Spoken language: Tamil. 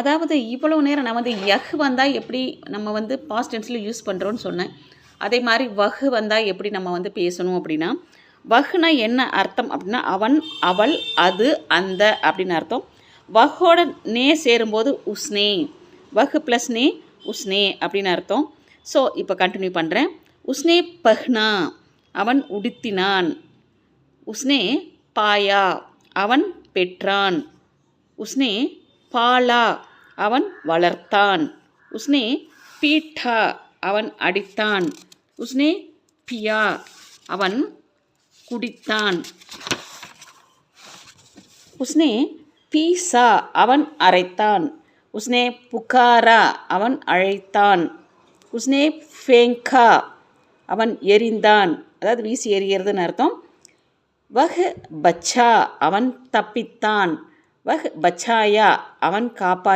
அதாவது இவ்வளோ நேரம் நான் வந்து யஹ் வந்தால் எப்படி நம்ம வந்து பாஸ்ட் டென்ஸில் யூஸ் பண்ணுறோன்னு சொன்னேன். அதே மாதிரி வஹ் வந்தால் எப்படி நம்ம வந்து பேசணும் அப்படின்னா வஹ்னா என்ன அர்த்தம் அப்படின்னா அவன் அவள் அது அந்த அப்படின்னு அர்த்தம். வஹோட நே சேரும்போது உஸ்னே வஹ் ப்ளஸ் நே உஸ்னே அப்படின்னு அர்த்தம். ஸோ இப்போ கண்டினியூ பண்ணுறேன் உஸ்னே பஹ்னா அவன் உடுத்தினான். உஸ்னே பாயா அவன் பெற்றான். உஸ்னே பாலா அவன் வளர்த்தான். உஸ்னே பீட்டா அவன் அடித்தான். உஸ்னே பியா அவன் குடித்தான். உஸ்னே பீசா அவன் அரைத்தான். உஸ்னே புகாரா அவன் அழைத்தான். உஸ்னே ஃபேங்கா அவன் எரிந்தான். அதாவது வீசி எறிகிறதுன்னு அர்த்தம். வஹ் பச்சா அவன் தப்பித்தான். வஹ் பச்சாயா அவன் காப்பா